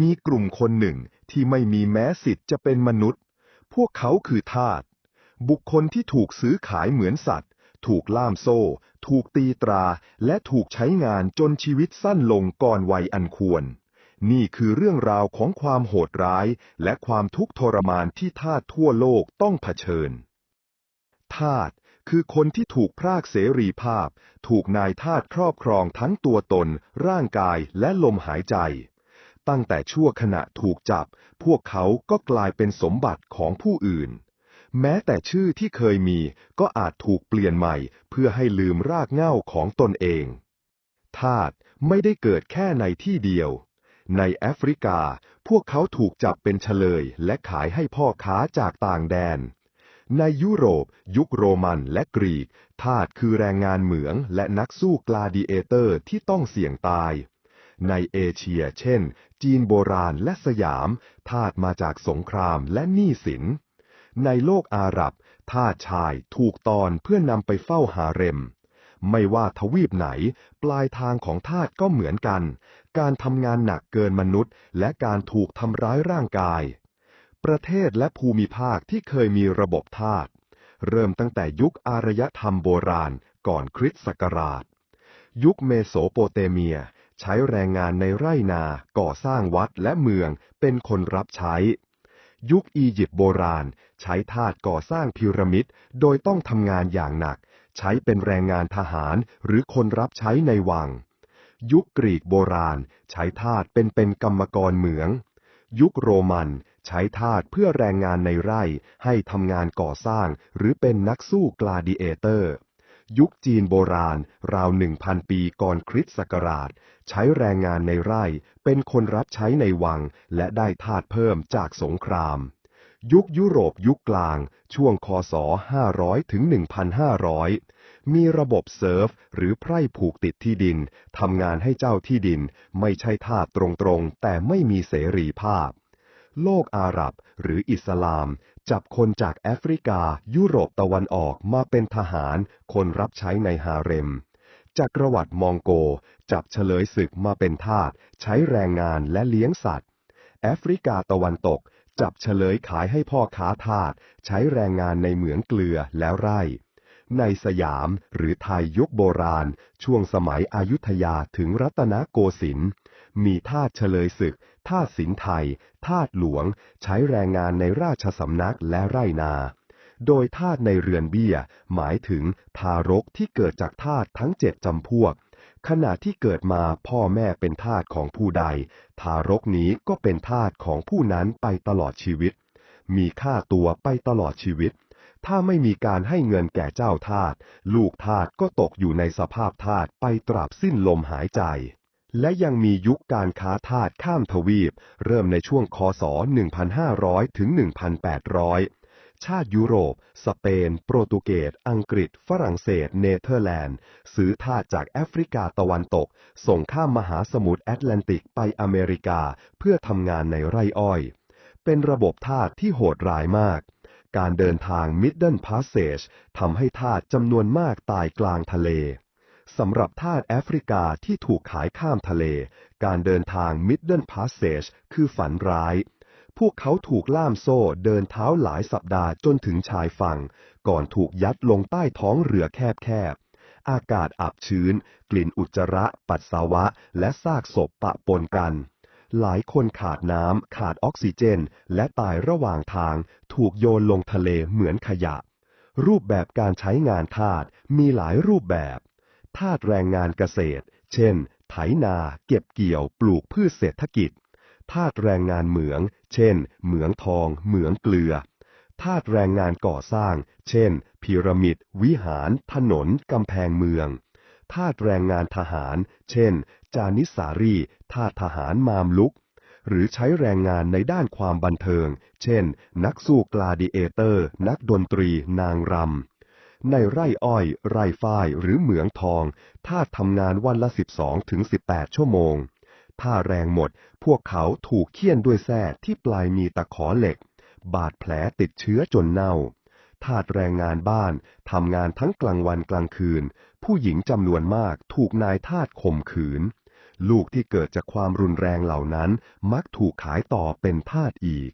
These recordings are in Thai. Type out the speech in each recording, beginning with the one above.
มีกลุ่มคนหนึ่งที่ไม่มีแม้สิทธิ์จะเป็นมนุษย์ พวกเขาคือทาส บุคคลที่ถูกซื้อขายเหมือนสัตว์ ถูกล่ามโซ่ ถูกตีตรา และถูกใช้งานจนชีวิตสั้นลงก่อนวัยอันควร นี่คือเรื่องราวของความโหดร้าย และความทุกข์ทรมานที่ทาสทั่วโลกต้องเผชิญ ทาสคือคนที่ถูกพรากเสรีภาพ ถูกนายทาสครอบครองทั้งตัวตน ร่างกายและลมหายใจ ตั้งแต่ชั่วขณะถูกจับ พวกเขาก็กลายเป็นสมบัติของผู้อื่น แม้แต่ชื่อที่เคยมีก็อาจถูกเปลี่ยนใหม่ เพื่อให้ลืมรากเหง้าของตนเองทาสไม่ได้เกิดแค่ในที่เดียว ในแอฟริกา พวกเขาถูกจับเป็นเฉลย และขายให้พ่อค้าจากต่างแดน ในยุโรป ยุคโรมันและกรีกทาสคือแรงงานเหมืองและนักสู้กลาดิเอเตอร์ที่ต้องเสี่ยงตาย ในเอเชีย เช่น จีนโบราณและสยามทาสมาจากสงครามและหนี้สิน ในโลกอาหรับทาสชายถูกตอนเพื่อนำไปเฝ้าหาเร็ม ไม่ว่าทวีปไหน ปลายทางของทาสก็เหมือนกัน การทำงานหนักเกินมนุษย์ และการถูกทำร้ายร่างกาย ประเทศและภูมิภาคที่เคยมีระบบทาสเริ่มตั้งแต่ยุคอารยธรรมโบราณก่อนคริสต์ศักราช ยุคเมโสโปเตเมีย ใช้แรงงานในไร่นา ก่อสร้างวัดและเมือง เป็นคนรับใช้ ยุคอียิปต์โบราณ ใช้ทาสก่อสร้างพีระมิด โดยต้องทำงานอย่างหนัก ใช้เป็นแรงงานทหารหรือคนรับใช้ในวัง ยุคกรีกโบราณ ใช้ทาสเป็นเป็นกรรมกรเหมือง ยุคโรมันใช้ทาสเพื่อแรงงานในไร่ ให้ทำงานก่อสร้าง หรือเป็นนักสู้กลาดิเอเตอร์ ยุคจีนโบราณ ราวหนึ่งพันปีก่อนคริสต์ศักราช ใช้แรงงานในไร่ เป็นคนรับใช้ในวัง และได้ทาสเพิ่มจากสงคราม ยุคยุโรปยุคกลาง ช่วงคศ 500 ถึง 1,500 มีระบบเซิร์ฟ หรือไพร่ผูกติดที่ดิน ทำงานให้เจ้าที่ดิน ไม่ใช่ทาสตรงๆ แต่ไม่มีเสรีภาพ โลกอาหรับ หรืออิสลาม จับคนจากแอฟริกา ยุโรปตะวันออกมาเป็นทหาร คนรับใช้ในฮาเร็มจักรวรรดิมองโก จับเฉลยศึกมาเป็นทาสใช้แรงงานและเลี้ยงสัตว์ แอฟริกาตะวันตก จับเฉลยขายให้พ่อค้าทาสใช้แรงงานในเหมืองเกลือแล้วไร่ ในสยามหรือไทยยุคโบราณ ช่วงสมัยอายุทยาถึงรัตนโกสินทร์มีทาสเฉลยศึก ทาสสินไทย ทาสหลวง ใช้แรงงานในราชสำนักและไร่นา โดยทาสในเรือนเบี้ย หมายถึงทารกที่เกิดจากทาสทั้งเจ็ดจำพวก ขณะที่เกิดมาพ่อแม่เป็นทาสของผู้ใด ทารกนี้ก็เป็นทาสของผู้นั้นไปตลอดชีวิต มีค่าตัวไปตลอดชีวิตถ้าไม่มีการให้เงินแก่เจ้าทาส ลูกทาสก็ตกอยู่ในสภาพทาสไปตราบสิ้นลมหายใจ และยังมียุคการค้าทาสข้ามทวีป เริ่มในช่วงคศ 1,500 ถึง 1,800 ชาติยุโรป สเปน โปรตุเกส อังกฤษ ฝรั่งเศส เนเธอร์แลนด์ ซื้อทาสจากแอฟริกาตะวันตก ส่งข้ามมหาสมุทรแอตแลนติกไปอเมริกาเพื่อทำงานในไร่อ้อย เป็นระบบทาสที่โหดร้ายมาก การเดินทาง Middle Passage ทำให้ทาสจำนวนมากตายกลางทะเล สำหรับทาสแอฟริกาที่ถูกขายข้ามทะเล การเดินทาง Middle Passage คือฝันร้าย พวกเขาถูกล่ามโซ่เดินเท้าหลายสัปดาห์จนถึงชายฝั่ง ก่อนถูกยัดลงใต้ท้องเรือแคบๆ อากาศอับชื้น กลิ่นอุจจาระ ปัสสาวะ และซากศพปะปนกัน หลายคนขาดน้ำ ขาดออกซิเจน และตายระหว่างทาง ถูกโยนลงทะเลเหมือนขยะ รูปแบบการใช้งานทาสมีหลายรูปแบบ ทาสแรงงานเกษตร เช่น ไถนา เก็บเกี่ยว ปลูกพืชเศรษฐกิจ ทาสแรงงานเหมือง เช่น เหมืองทอง เหมืองเกลือ ทาสแรงงานก่อสร้าง เช่น พีระมิด วิหาร ถนน กำแพงเมือง ทาสแรงงานทหาร เช่น จานิสารี ทาสทหารมามลุก หรือใช้แรงงานในด้านความบันเทิง เช่น นักสู้กลาดิเอเตอร์ นักดนตรี นางรำ ในไร่อ้อย ไร่ฝ้ายหรือเหมืองทองทาทำงานวันละ 12ถึง18 ชั่วโมง ถ้าแรงหมด พวกเขาถูกเคี่ยนด้วยแส้ที่ปลายมีตะขอเหล็ก บาดแผลติดเชื้อจนเน่าทาสแรงงานบ้านทำงานทั้งกลางวันกลางคืน ผู้หญิงจำนวนมากถูกนายทาสข่มขืน ลูกที่เกิดจากความรุนแรงเหล่านั้นมักถูกขายต่อเป็นทาสอีก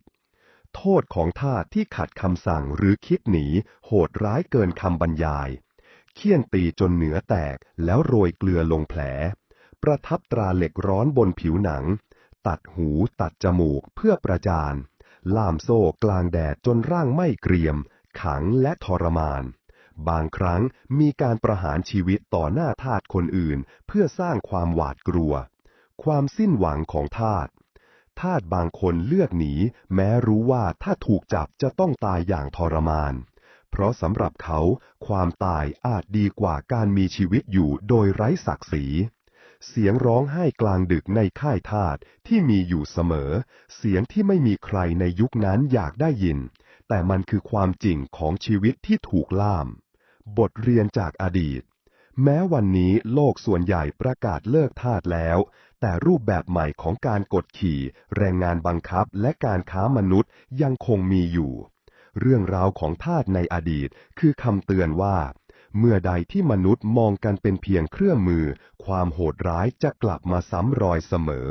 โทษของทาสที่ขัดคำสั่งหรือคิดหนี โหดร้ายเกินคำบรรยาย เคี่ยนตีจนเหนือแตกแล้วโรยเกลือลงแผล ประทับตราเหล็กร้อนบนผิวหนัง ตัดหูตัดจมูกเพื่อประจาน ล่ามโซ่กลางแดดจนร่างไม่เกรียม ขังและทรมาน บางครั้งมีการประหารชีวิตต่อหน้าทาสคนอื่น เพื่อสร้างความหวาดกลัว ความสิ้นหวังของทาส ทาสบางคนเลือกหนี แม้รู้ว่าถ้าถูกจับจะต้องตายอย่างทรมาน เพราะสำหรับเขาความตายอาจดีกว่าการมีชีวิตอยู่โดยไร้ศักดิ์ศรีเสียงร้องไห้กลางดึกในค่ายทาสที่มีอยู่เสมอ เสียงที่ไม่มีใครในยุคนั้นอยากได้ยิน แต่มันคือความจริงของชีวิตที่ถูกล่าม บทเรียนจากอดีต แม้วันนี้โลกส่วนใหญ่ประกาศเลิกทาสแล้ว แต่รูปแบบใหม่ของการกดขี่ แรงงานบังคับและการค้ามนุษย์ยังคงมีอยู่ เรื่องราวของทาสในอดีตคือคำเตือนว่า เมื่อใดที่มนุษย์มองกันเป็นเพียงเครื่องมือ ความโหดร้ายจะกลับมาซ้ำรอยเสมอ